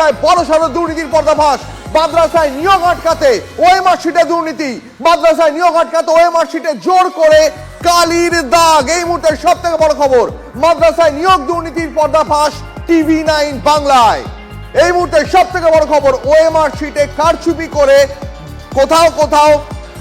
মাদ্রাসায় বড় সড় দুর্নীতির পর্দাফাশ। মাদ্রাসায় নিয়োগ আটকাতে ওএমআর শিটে দুর্নীতি। মাদ্রাসায় নিয়োগ আটকাতে ওএমআর শিটে জোর করে কালির দাগ। এই মুহূর্তের সব থেকে বড় খবর, মাদ্রাসায় নিয়োগ দুর্নীতির পর্দাফাশ টিভি নাইন বাংলায়। এই মুহূর্তে সব থেকে বড় খবর, ওএমআর শিটে কারচুপি করে কোথাও কোথাও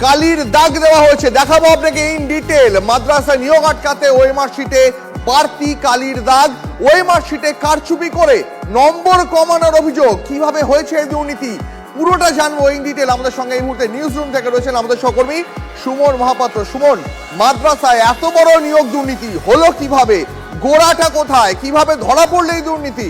কালির দাগ দেওয়া হয়েছে। দেখাবো আপনাকে ইন ডিটেল মাদ্রাসা নিয়োগ আটকাতে ওএমআর শিটে বাড়তি কালির দাগ ওই মার্কশিটে কারচুপি করে নম্বর কমানোর অভিযোগ। কীভাবে হয়েছে এই দুর্নীতি? পুরোটা জানব ইন ডিটেল আমাদের সঙ্গে এই মুহূর্তে নিউজ রুম থেকে রয়েছেন আমাদের সহকর্মী সুমন মহাপাত্র। সুমন, মাদ্রাসায় এত বড় নিয়োগ দুর্নীতি, হলো কীভাবে? গোড়াটা কোথায়? কীভাবে ধরা পড়ল এই দুর্নীতি?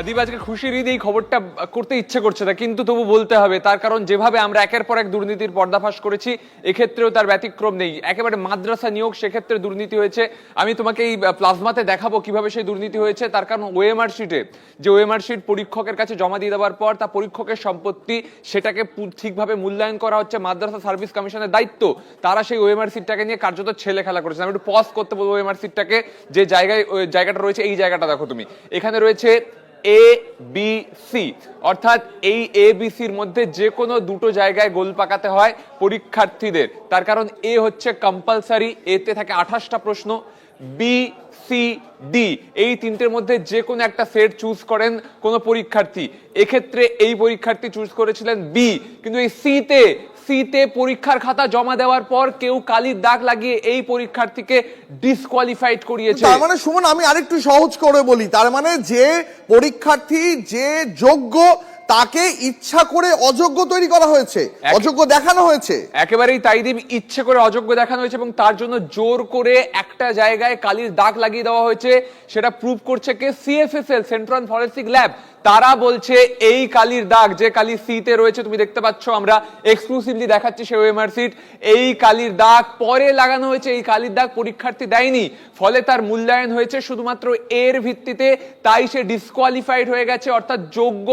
আদিব আজকে খুশির ঈদ এই খবরটা করতে ইচ্ছে করছে না, কিন্তু তবু বলতে হবে, তার কারণ যেভাবে আমরা একের পর এক দুর্নীতির পর্দাফাশ করেছি, এক্ষেত্রেও তার ব্যতিক্রম নেই। একেবারে মাদ্রাসা নিয়োগ সেক্ষেত্রে দুর্নীতি হয়েছে। আমি তোমাকে এই প্লাজমাতে দেখাবো কীভাবে সেই দুর্নীতি হয়েছে, তার কারণ ওএমআর শিটে যে ওএমআর শিট পরীক্ষকের কাছে জমা দিয়ে দেওয়ার পর, তা পরীক্ষকের সম্পত্তি, সেটাকে ঠিকভাবে মূল্যায়ন করা হচ্ছে মাদ্রাসা সার্ভিস কমিশনের দায়িত্ব। তারা সেই ওএমআর সিটটাকে নিয়ে কার্যত ছেলে খেলা করেছে। আমি একটু পজ করতে বলব ওএমআর সিটটাকে যে জায়গায় জায়গাটা রয়েছে, এই জায়গাটা দেখো তুমি। এখানে রয়েছে এ বি সি অর্থাৎ এই এ বি সির মধ্যে যে কোনো দুটো জায়গায় গোল পাকাতে হয় পরীক্ষার্থীদের। তার কারণ এ হচ্ছে কম্পালসারি এতে থাকে আঠাশটা প্রশ্ন। বি সি ডি এই তিনটের মধ্যে যে কোনো একটা সেট চুজ করেন কোন পরীক্ষার্থী। এক্ষেত্রে এই পরীক্ষার্থী চুজ করেছিলেন বি কিন্তু এই সিতে সিতে পরীক্ষার খাতা জমা দেওয়ার পর কেউ কালির দাগ লাগিয়ে এই পরীক্ষার্থীকে ডিসকোয়ালিফাইড করিয়েছে। তার মানে সুমন, আমি আরেকটু সহজ করে বলি। তার মানে যে পরীক্ষার্থী, যে যোগ্য তাকে ইচ্ছা করে অযোগ্য তৈরি করা হয়েছে অযোগ্য দেখানো হয়েছে। একেবারেই তাই দিব ইচ্ছে করে অযোগ্য দেখানো হয়েছে এবং তার জন্য জোর করে একটা জায়গায় কালির দাগ লাগিয়ে দেওয়া হয়েছে। সেটা প্রুভ করছে কে? সিএফএসএল সেন্ট্রাল ফরেন্সিক ল্যাব তারা বলছে এই কালির দাগ যে কালি সিতে রয়েছে তুমি দেখতে পাচ্ছ আমরা এক্সক্লুসিভলি দেখাচ্ছি সে ওএমআর সিট এই কালির দাগ পরে লাগানো হয়েছে এই কালির দাগ পরীক্ষার্থী দেয়নি। ফলে তার মূল্যায়ন হয়েছে শুধুমাত্র এর ভিত্তিতে তাই সে ডিসকোয়ালিফাইড হয়ে গেছে অর্থাৎ যোগ্য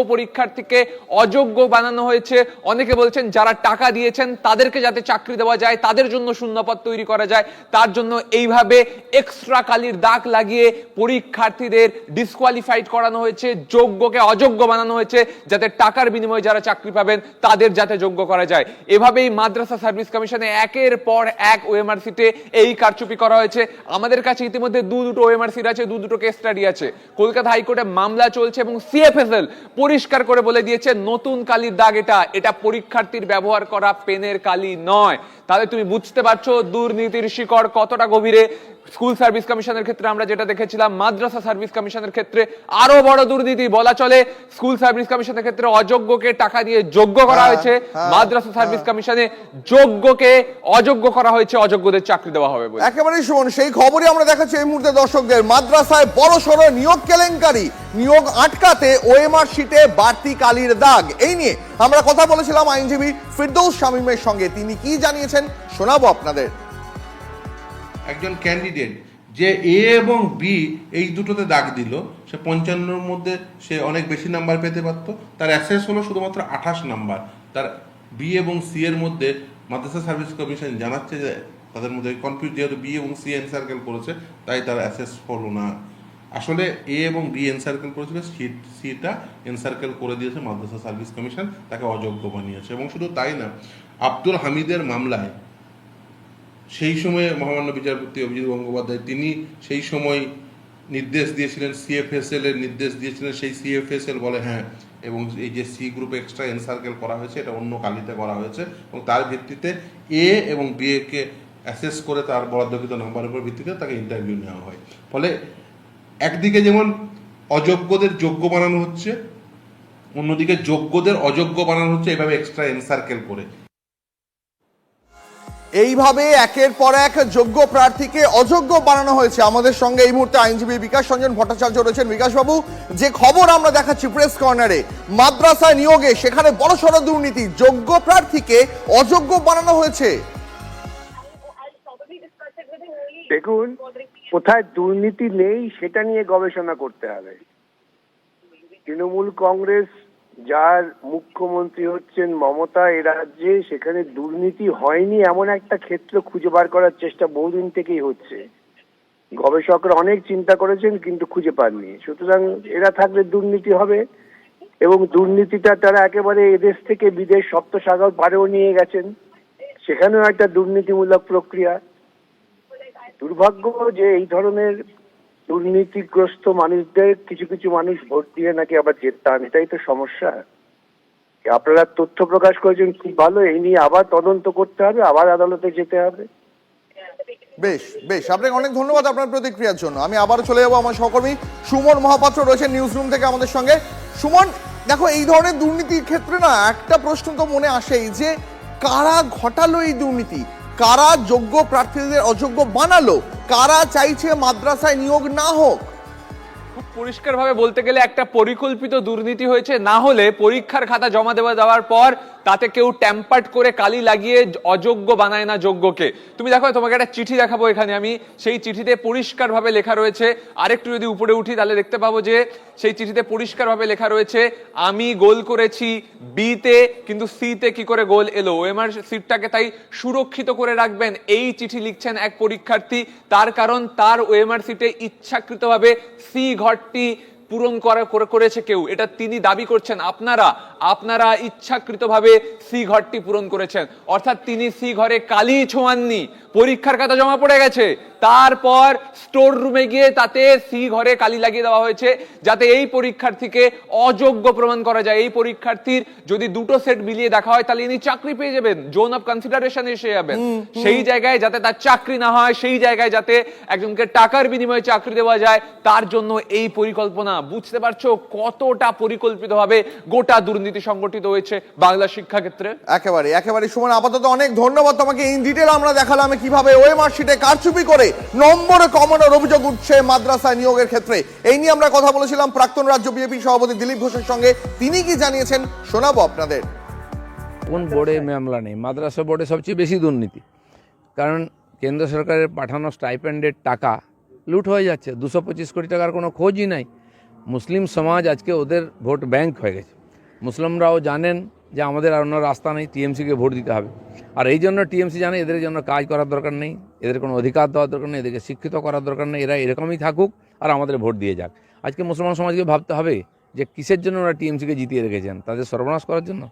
পরীক্ষার্থীকে অযোগ্য বানানো হয়েছে। অনেকে বলছেন যারা টাকা দিয়েছেন তাদেরকে যাতে চাকরি দেওয়া যায়, তাদের জন্য শূন্যপদ তৈরি করা যায়। তার জন্য এইভাবে এক্সট্রা কালির দাগ লাগিয়ে পরীক্ষার্থীদের ডিসকোয়ালিফাইড করানো হয়েছে, যোগ্যকে অযোগ্য বানানো হয়েছে, যাতে টাকার বিনিময়ে যারা চাকরি পাবেন তাদের যাতে যোগ্য করা যায়। এভাবেই মাদ্রাসা সার্ভিস কমিশনে একের পর এক ওএমআর সিটে এই কারচুপি করা হয়েছে। আমাদের কাছে ইতিমধ্যে দু দুটো ওএমআর সিট আছে, দু দুটো কেস স্টাডি আছে। কলকাতা হাইকোর্টে মামলা চলছে এবং সিএফএসএল পরিষ্কার করে বলে দিয়েছে নতুন কালির দাগ এটা। এটা পরীক্ষার্থীর ব্যবহার করা পেনের কালি নয়। তাহলে তুমি বুঝতে পারছ দুর্নীতির শিকড় কতটা গভীরে। স্কুল সার্ভিস কমিশনের ক্ষেত্রে আমরা যেটা দেখেছিলাম মাদ্রাসা সার্ভিস কমিশনের ক্ষেত্রে আরও বড় দুর্নীতি বলা চলে। স্কুল সার্ভিস কমিশনের ক্ষেত্রে অযোগ্যকে টাকা দিয়ে যোগ্য করা হ্যাঁ, হয়েছে। হ্যাঁ, মাদ্রাসা সার্ভিস কমিশনে যোগ্যকে অযোগ্য করা হয়েছে অযোগ্যদের চাকরি দেওয়া হবে বলে। একেবারেই শুনুন সেই খবরই আমরা দেখাচ্ছি এই মুহূর্তে দর্শকদের। মাদ্রাসায় বড় সড় নিয়োগ কেলেঙ্কারি। নিয়োগ আটকাতে ওএমআর শিটে বাড়তি কালির দাগ। এই নিয়ে আমরা কথা বলেছিলাম আইনজীবী ফিরদৌস শামীমের সঙ্গে। তিনি কি জানিয়েছেন, শোনাবো আপনাদের। একজন ক্যান্ডিডেট যে এ এবং বি এই দুটোতে দাগ দিল, সে পঞ্চান্নর মধ্যে সে অনেক বেশি নাম্বার পেতে পারতো। তার অ্যাসেস হলো শুধুমাত্র আঠাশ নাম্বার তার বি এবং সি এর মধ্যে মাদ্রাসা সার্ভিস কমিশন জানাচ্ছে যে তাদের মধ্যে কনফিউজ যেহেতু বি এবং সি এনসার্কেল করেছে, তাই তার অ্যাসেস হলো না। আসলে এ এবং বি এনসার্কেল করেছিল সি সিটা এনসার্কেল করে দিয়েছে মাদ্রাসা সার্ভিস কমিশন তাকে অযোগ্য বানিয়েছে। এবং শুধু তাই না, আব্দুল হামিদের মামলায় সেই সময়ে মহামান্য বিচারপতি অভিজিৎ গঙ্গোপাধ্যায়, তিনি সেই সময় নির্দেশ দিয়েছিলেন সিএফএসএল এর নির্দেশ দিয়েছিলেন, সেই সিএফএসএল বলে হ্যাঁ এবং এই যে সি গ্রুপ এক্সট্রা এনসার্কেল করা হয়েছে, এটা অন্য কালিতে করা হয়েছে, এবং তার ভিত্তিতে এ এবং বি কে অ্যাসেস করে তার বরাদ্দকৃত নাম্বারের উপর ভিত্তিতে তাকে ইন্টারভিউ নেওয়া হয়। ফলে একদিকে যেমন অযোগ্যদের যোগ্য বানানো হচ্ছে অন্যদিকে যোগ্যদের অযোগ্য বানানো হচ্ছে এভাবে এক্সট্রা এনসার্কেল করে। এইভাবে একের পর এক যোগ্য প্রার্থীকে অযোগ্য বানানো হয়েছে। আমাদের সঙ্গে এই মুহূর্তে আইনজীবী বিকাশ রঞ্জন ভট্টাচার্য রয়েছেন। বিকাশ বাবু যে খবর আমরা দেখাচ্ছি প্রেস কর্নারে মাদ্রাসায় নিয়োগে সেখানে বড় সড় দুর্নীতি যোগ্য প্রার্থীকে অযোগ্য বানানো হয়েছে। দেখুন কোথায় দুর্নীতি নেই সেটা নিয়ে গবেষণা করতে হবে। তৃণমূল কংগ্রেস যার মুখ্যমন্ত্রী হচ্ছেন মমতা এ রাজ্যে, সেখানে দুর্নীতি হয়নি এমন একটা ক্ষেত্র খুঁজে বার করার চেষ্টা বহুদিন থেকেই হচ্ছে। গবেষকরা অনেক চিন্তা করেছেন কিন্তু খুঁজে পাননি। সুতরাং এরা থাকলে দুর্নীতি হবে এবং দুর্নীতিটা তারা একেবারে এদেশ থেকে বিদেশ, সপ্তসাগর পারেও নিয়ে গেছেন। সেখানেও একটা দুর্নীতিমূলক প্রক্রিয়া। দুর্ভাগ্য যে এই ধরনের দুর্নীতিগ্রস্ত মানুষদের কিছু কিছু মানুষ ভোট দিয়ে নাকি আবার জেতান, এটাই তো সমস্যা। আপনারা তথ্য প্রকাশ করেছেন খুব ভালো, এই নিয়ে আবার তদন্ত করতে হবে, আবার আদালতে যেতে হবে। বেশ বেশ, আপনাকে অনেক ধন্যবাদ আপনার প্রতিক্রিয়ার জন্য। আমি আবার চলে যাব আমার সহকর্মী সুমন মহাপাত্র রয়েছে নিউজ রুম থেকে আমাদের সঙ্গে। সুমন, দেখো, এই ধরনের দুর্নীতির ক্ষেত্রে না একটা প্রশ্ন তো মনে আসেই যে কারা ঘটালো এই দুর্নীতি? কারা যোগ্য প্রার্থীদের অযোগ্য বানালো? কারা চাইছে মাদ্রাসায় নিয়োগ না হোক? খুব পরিষ্কারভাবে বলতে গেলে একটা পরিকল্পিত দুর্নীতি হয়েছে। না হলে পরীক্ষার খাতা জমা দেওয়া দেওয়ার পর তাতে কেউ ট্যাম্পার্ট করে কালি লাগিয়ে অযোগ্য বানায় না যোগ্যকে। তুমি দেখো, তোমাকে একটা চিঠি দেখাবো এখানে আমি। সেই চিঠিতে পরিষ্কারভাবে লেখা রয়েছে, আরেকটু যদি উপরে উঠি তাহলে দেখতে পাবো যে সেই চিঠিতে পরিষ্কারভাবে লেখা রয়েছে, আমি গোল করেছি বিতে কিন্তু সিতে কি করে গোল এলো? ওএমআর সিটটাকে তাই সুরক্ষিত করে রাখবেন। এই চিঠি লিখছেন এক পরীক্ষার্থী। তার কারণ, তার ওএমআর সিটে ইচ্ছাকৃতভাবে সি ঘরটি পূরণ করে- করেছে কেউ। এটা তিনি দাবি করছেন। আপনারা আপনারা ইচ্ছাকৃতভাবে সি ঘরটি পূরণ করেছেন। অর্থাৎ তিনি সি ঘরে কালি ছোঁয়াননি পরীক্ষার খাতা জমা পড়ে গেছে। তারপর স্টোর রুমে গিয়ে তাতে সি ঘরে কালি লাগিয়ে দেওয়া হয়েছে যাতে এই পরীক্ষার্থীকে অযোগ্য প্রমাণ করা যায়। এই পরীক্ষার্থীর যদি দুটো সেট মিলিয়ে দেখা হয় তাহলে ইনি চাকরি পেয়ে যাবেন জোন অফ কনসিডারেশন এসে যাবেন। সেই জায়গায় যাতে তার চাকরি না হয় সেই জায়গায় যাতে একজনকে টাকার বিনিময়ে চাকরি দেওয়া যায় তার জন্য এই পরিকল্পনা। বুঝতে পারছ কতটা পরিকল্পিতভাবে গোটা দুর্নীতি সংগঠিত হয়েছে বাংলা শিক্ষাক্ষেত্রে? একেবারে একেবারে সুমন আপাতত অনেক ধন্যবাদ তোমাকে। ইন ডিটেল আমরা দেখালাম কীভাবে ওই মার্কশিটে কারচুপি করে নম্বর কমানোর অভিযোগ উঠছে মাদ্রাসায় নিয়োগের ক্ষেত্রে। এই নিয়ে আমরা কথা বলেছিলাম প্রাক্তন রাজ্য বিজেপি সভাপতি দিলীপ ঘোষের সঙ্গে। তিনি কি জানিয়েছেন শোনাবো আপনাদের। কোন বোর্ডে মামলা নেই? মাদ্রাসা বোর্ডে সবচেয়ে বেশি দুর্নীতি। কারণ কেন্দ্র সরকারের পাঠানো স্টাইপেন্ডের টাকা লুট হয়ে যাচ্ছে। দুশো পঁচিশ কোটি টাকার কোনো খোঁজই নাই। মুসলিম সমাজ আজকে ওদের ভোট ব্যাংক হয়ে গেছে। মুসলিমরাও জানেন যে আমাদের আর অন্য রাস্তা নেই টিএমসিকে ভোট দিতে হবে। আর এই জন্য টিএমসি জানে এদের জন্য কাজ করার দরকার নেই, এদের কোনো অধিকার দেওয়ার দরকার নেই, এদেরকে শিক্ষিত করার দরকার নেই, এরা এরকমই থাকুক আর আমাদের ভোট দিয়ে যাক। আজকে মুসলমান সমাজকে ভাবতে হবে যে কিসের জন্য ওরা টিএমসিকে জিতিয়ে রেখেছেন, তাদের সর্বনাশ করার জন্য?